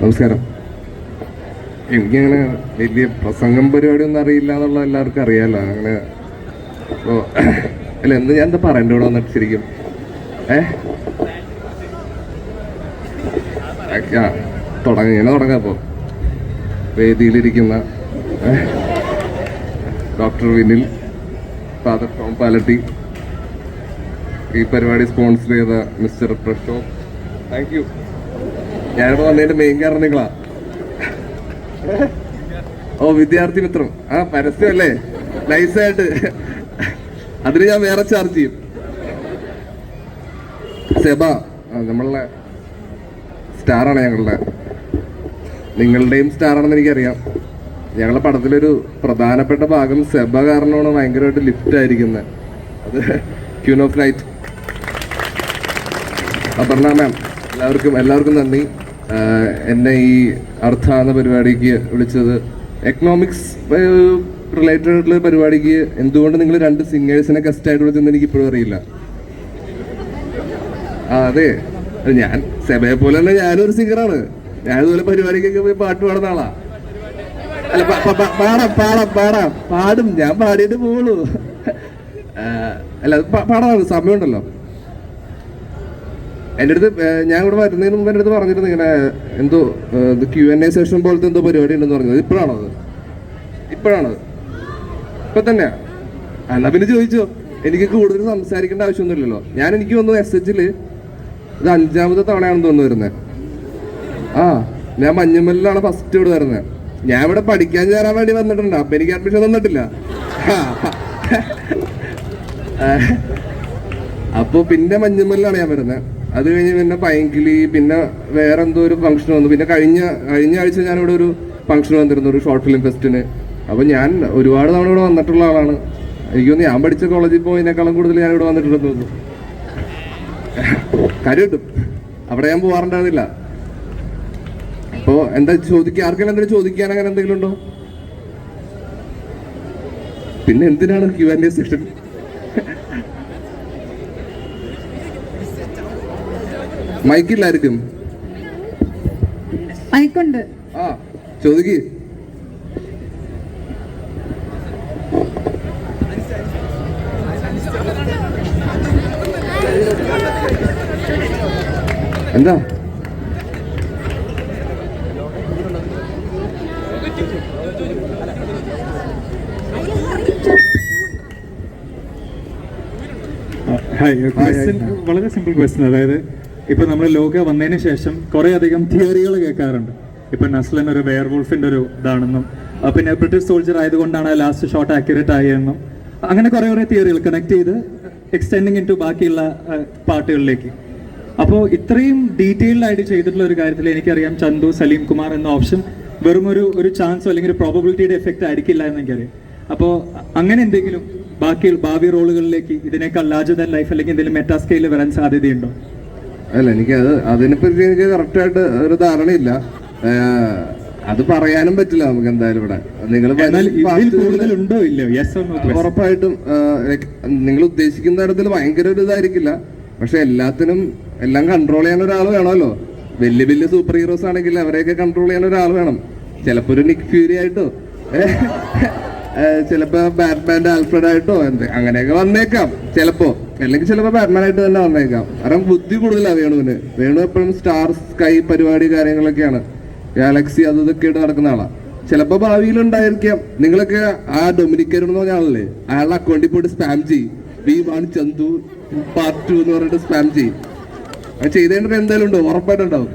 നമസ്കാരം. എനിക്കങ്ങനെ വലിയ പ്രസംഗം പരിപാടി ഒന്നും അറിയില്ല എന്നുള്ള എല്ലാവർക്കും അറിയാലോ. അങ്ങനെ അപ്പോ അല്ല എന്ത് ഞാൻ എന്താ പറയണ്ട ഇവിടെ വന്നിട്ട് ശരിക്കും? ഏ? തുടങ്ങ ഇങ്ങനെ തുടങ്ങാം അപ്പോൾ വേദിയിലിരിക്കുന്ന doctor Vinil father Tom Palatty ഈ പരിപാടി സ്പോൺസർ ചെയ്ത മിസ്റ്റർ പ്രഷോ താങ്ക് യു. ഞാനിപ്പോ വന്നതിന്റെ മെയിൻ കാരണം നിങ്ങളാ ഓ വിദ്യാർത്ഥി മിത്രം. ആ പരസ്യമല്ലേ? നൈസായിട്ട് അതിന് ഞാൻ വേറെ ചാർജ് ചെയ്യും. സെബ നമ്മളെ നമ്മളുടെ സ്റ്റാറാണ് ഞങ്ങളുടെ. നിങ്ങളുടെയും സ്റ്റാറാണെന്ന് എനിക്കറിയാം. ഞങ്ങളുടെ പടത്തിലൊരു പ്രധാനപ്പെട്ട ഭാഗം സെബ കാരണമാണ് ഭയങ്കരമായിട്ട് ലിഫ്റ്റ് ആയിരിക്കുന്നത് അത് queen of night. Aparna ma'am എല്ലാവർക്കും എല്ലാവർക്കും നന്ദി. എന്നെ ഈ അർത്ഥാന പരിപാടിക്ക് വിളിച്ചത്. എക്കണോമിക്സ് റിലേറ്റഡ് ആയിട്ടുള്ള പരിപാടിക്ക് എന്തുകൊണ്ട് നിങ്ങൾ രണ്ട് സിംഗേഴ്സിനെ ഗസ്റ്റ് ആയിട്ട് വിളിച്ചെന്ന് എനിക്ക് ഇപ്പോഴും അറിയില്ല. ആ അതെ. ഞാൻ സെബയെ പോലെ തന്നെ ഞാനും ഒരു സിംഗറാണ് ഞാൻ ഇതുപോലെ പരിപാടിക്കൊക്കെ പോയി പാട്ട് പാടുന്ന ആളാ. അല്ല പാടാം പാടാം പാടാം. പാടും ഞാൻ പാടിയിട്ട് പോവുള്ളൂ. അല്ല പാടാം സമയമുണ്ടല്ലോ. എന്റെ അടുത്ത് ഞാൻ ഇവിടെ വരുന്നതിന് മുമ്പ് എന്റെ അടുത്ത് പറഞ്ഞിരുന്നു ഇങ്ങനെ എന്തോ ഇത് ക്യു എൻ എ സെഷൻ പോലത്തെ എന്തോ പരിപാടി ഉണ്ടെന്ന് പറഞ്ഞത്. ഇപ്പോഴാണോ അത്? ഇപ്പോഴാണോ ഇപ്പൊ തന്നെയാ? എന്നാ പിന്നെ ചോദിച്ചോ. എനിക്ക് കൂടുതൽ സംസാരിക്കേണ്ട ആവശ്യമൊന്നുമില്ലല്ലോ. ഞാൻ എനിക്ക് തോന്നുന്നു എസ് എച്ചിൽ ഇത് അഞ്ചാമത്തെ തവണയാണെന്ന് തോന്നുന്നു വരുന്നത് ആ ഞാൻ മഞ്ഞമ്മലിലാണ് ഫസ്റ്റ് ഇവിടെ വരുന്നത് ഞാൻ ഇവിടെ പഠിക്കാൻ ചേരാൻ വേണ്ടി വന്നിട്ടുണ്ട്. അപ്പൊ എനിക്ക് അഡ്മിഷൻ തന്നിട്ടില്ല. അപ്പൊ പിന്നെ മഞ്ഞമ്മലിലാണ് ഞാൻ വരുന്നത് അത് കഴിഞ്ഞ് പിന്നെ പൈങ്കിളി പിന്നെ വേറെ എന്തോ ഒരു ഫംഗ്ഷൻ വന്നു. പിന്നെ കഴിഞ്ഞ കഴിഞ്ഞ ആഴ്ച ഞാൻ ഇവിടെ ഒരു ഫംഗ്ഷൻ വന്നിരുന്നു ഒരു ഷോർട്ട് ഫിലിം ഫെസ്റ്റിന് അപ്പൊ ഞാൻ ഒരുപാട് തവണ ഇവിടെ വന്നിട്ടുള്ള ആളാണ്. എനിക്ക് തോന്നുന്നു ഞാൻ പഠിച്ച കോളേജിൽ പോയതിനേക്കാളും കൂടുതൽ ഞാൻ ഇവിടെ വന്നിട്ടുണ്ടെന്ന് തോന്നുന്നു. കാര്യം കിട്ടും അവിടെ ഞാൻ പോവാറുണ്ടായിരുന്നില്ല. അപ്പോൾ എന്താ ചോദിക്കുക ആർക്കെങ്കിലും എന്തെങ്കിലും ചോദിക്കാൻ അങ്ങനെ എന്തെങ്കിലും ഉണ്ടോ? പിന്നെ എന്തിനാണ് ക്യു ആൻഡ് എ സെഷൻ മൈക്കില്ലായിരിക്കും. മൈക്കുണ്ട്. ആ ചോദിക്ക്. എന്താ? ഹായ് ക്വസ്റ്റ്യൻ വളരെ സിമ്പിൾ ക്വസ്റ്റ്യൻ അതായത് ഇപ്പൊ നമ്മൾ ലോക വന്നതിന് ശേഷം കുറെ അധികം തിയറികൾ കേൾക്കാറുണ്ട്. ഇപ്പൊ നസ്ലൻ ഒരു വെയർ വോൾഫിന്റെ ഒരു ഇതാണെന്നും പിന്നെ ബ്രിട്ടീഷ് സോൾജർ ആയതുകൊണ്ടാണ് ലാസ്റ്റ് ഷോട്ട് ആക്യുറേറ്റ് ആയെന്നും അങ്ങനെ കുറെ കുറെ തിയറികൾ കണക്ട് ചെയ്ത് എക്സ്റ്റെൻഡിങ് ഇൻ ടു ബാക്കിയുള്ള പാട്ടുകളിലേക്ക്. അപ്പോൾ ഇത്രയും ഡീറ്റെയിൽഡ് ആയിട്ട് ചെയ്തിട്ടുള്ള ഒരു കാര്യത്തിൽ എനിക്കറിയാം ചന്തു സലീം കുമാർ എന്ന ഓപ്ഷൻ വെറും ഒരു ഒരു ചാൻസോ അല്ലെങ്കിൽ ഒരു പ്രോബബിലിറ്റിയുടെ എഫക്റ്റ് ആയിരിക്കില്ല എന്ന് എനിക്കറിയാം. അപ്പോൾ അങ്ങനെ എന്തെങ്കിലും ബാക്കി ഭാവി റോളുകളിലേക്ക് ഇതിനേക്കാൾ ലാർജർ ദാൻ ലൈഫ് അല്ലെങ്കിൽ എന്തെങ്കിലും മെറ്റാസ്കെയിൽ വരാൻ സാധ്യതയുണ്ടോ? അല്ല എനിക്ക് അത് അതിനെപ്പറ്റി എനിക്ക് കറക്റ്റായിട്ട് ഒരു ധാരണയില്ല. അത് പറയാനും പറ്റില്ല നമുക്ക് എന്തായാലും ഇവിടെ. നിങ്ങൾ ഉറപ്പായിട്ടും നിങ്ങൾ ഉദ്ദേശിക്കുന്ന തരത്തിൽ ഭയങ്കര ഒരു ഇതായിരിക്കില്ല. പക്ഷെ എല്ലാത്തിനും എല്ലാം കൺട്രോൾ ചെയ്യാൻ ഒരാൾ വേണമല്ലോ. വലിയ വലിയ സൂപ്പർ ഹീറോസ് ആണെങ്കിൽ അവരെയൊക്കെ കൺട്രോൾ ചെയ്യാൻ ഒരാൾ വേണം. ചിലപ്പോ ഒരു നിക് ഫ്യൂരി ആയിട്ടോ ചിലപ്പോ ബാറ്റ്മാൻ ആൽഫ്രഡ് ആയിട്ടോ എന്ത് അങ്ങനെയൊക്കെ വന്നേക്കാം ചിലപ്പോ. അല്ലെങ്കിൽ ചിലപ്പോ ബാറ്റ്മാൻ ആയിട്ട് തന്നെ വന്നേക്കാം. കാരണം ബുദ്ധി കൂടുതലാണ് വേണുവിന്. വേണു എപ്പോഴും സ്റ്റാർ സ്കൈ പരിപാടി കാര്യങ്ങളൊക്കെയാണ്. ഗാലക്സി അത് ഇതൊക്കെ ആയിട്ട് നടക്കുന്ന ആളാ. ചിലപ്പോ ഭാവിയിൽ ഉണ്ടായിരിക്കാം. നിങ്ങളൊക്കെ ആ ഡൊമിനിക്കർ എന്ന് പറഞ്ഞ ആളല്ലേ? അയാളുടെ അക്കൗണ്ടിൽ പോയിട്ട് സ്പാം ചെയ്യും. ചന്തു പാർട്ട് ടു എന്ന് പറഞ്ഞിട്ട് സ്പാം ചെയ്യും. അത് ചെയ്തേണ്ടത് എന്തായാലും ഉണ്ടോ. ഉറപ്പായിട്ടുണ്ടാവും